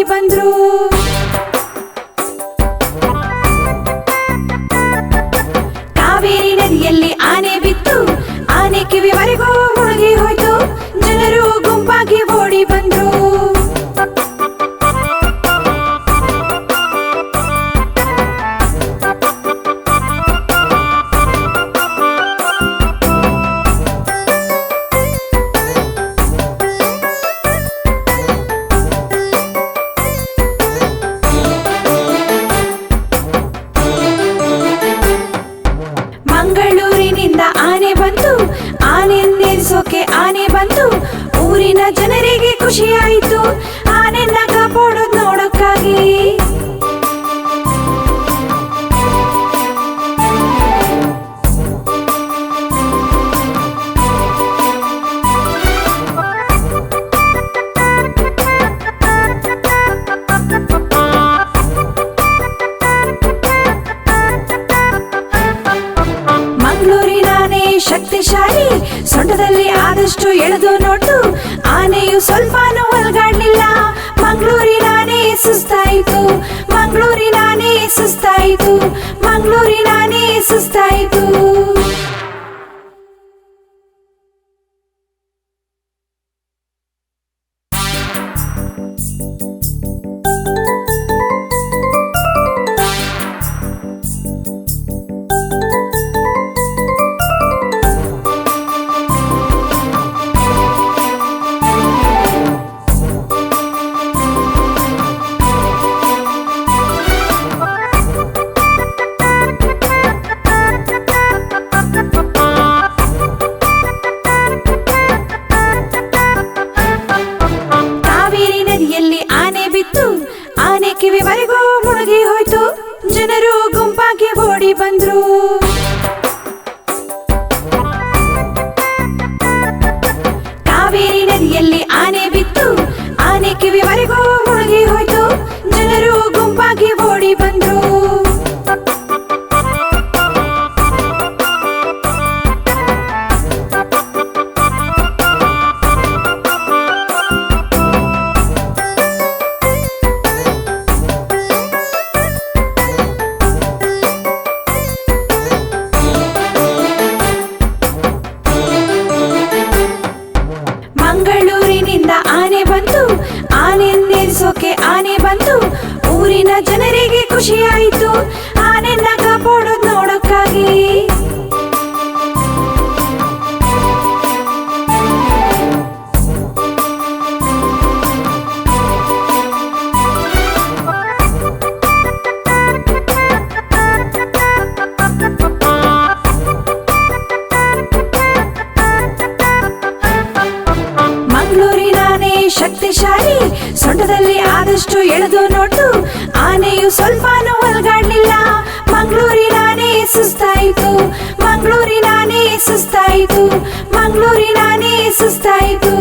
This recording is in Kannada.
ಓಡಿ ಬಂದ್ರು. ಊರಿನ ಜನರಿಗೆ ಖುಷಿಯಾಯಿತು. ಆನೆನ ಸೊಂಟದಲ್ಲಿ ಆದಷ್ಟು ಎಳೆದು ನೋಟು ಆನೆಯು ಸ್ವಲ್ಪನೂ ಅಲ್ಗಾಡ್ಲಿಲ್ಲ ಮಂಗಳೂರಿನ ಆನೆ ಸುಸ್ತಾಯಿತು. ಮಂಗಳೂರಿನ ಆನೆ ಸುಸ್ತಾಯಿತು. ಮಂಗಳೂರಿನ ಆನೆ ಸುಸ್ತಾಯಿತು. ಕಾವೇರಿ ನದಿಯಲ್ಲಿ ಆನೆ ಬಿತ್ತು. ಆನೆ ಕಿವಿವರೆಗೂ ಮುಳುಗಿ ಹೋಯ್ತು. ಜನರು ಗುಂಪಾಗಿ ಓಡಿ ಬಂದ್ರು. ಊರಿನ ಜನರಿಗೆ ಖುಷಿಯಾಯಿತು. ಆನೆನ್ನ ಕಾಪಾಡೋದ್ ನೋಡೋಕ್ಕಾಗಿ. ಮಂಗಳೂರಿನಾನೆ ಶಕ್ತಿಶಾಲಿ ಸೊಂಟದಲ್ಲಿ ಆದಷ್ಟು ಎಳೆದು ನೋಟು ಆನೆಯು ಸ್ವಲ್ಪನೂ ಅಲ್ಗಾಡ್ಲಿಲ್ಲ ಮಂಗಳೂರಿನ ಆನೆ ಸುಸ್ತಾಯಿತು. ಮಂಗಳೂರಿನ ಆನೆ ಸುಸ್ತಾಯಿತು. ಮಂಗಳೂರಿನ ಆನೆ ಸುಸ್ತಾಯಿತು.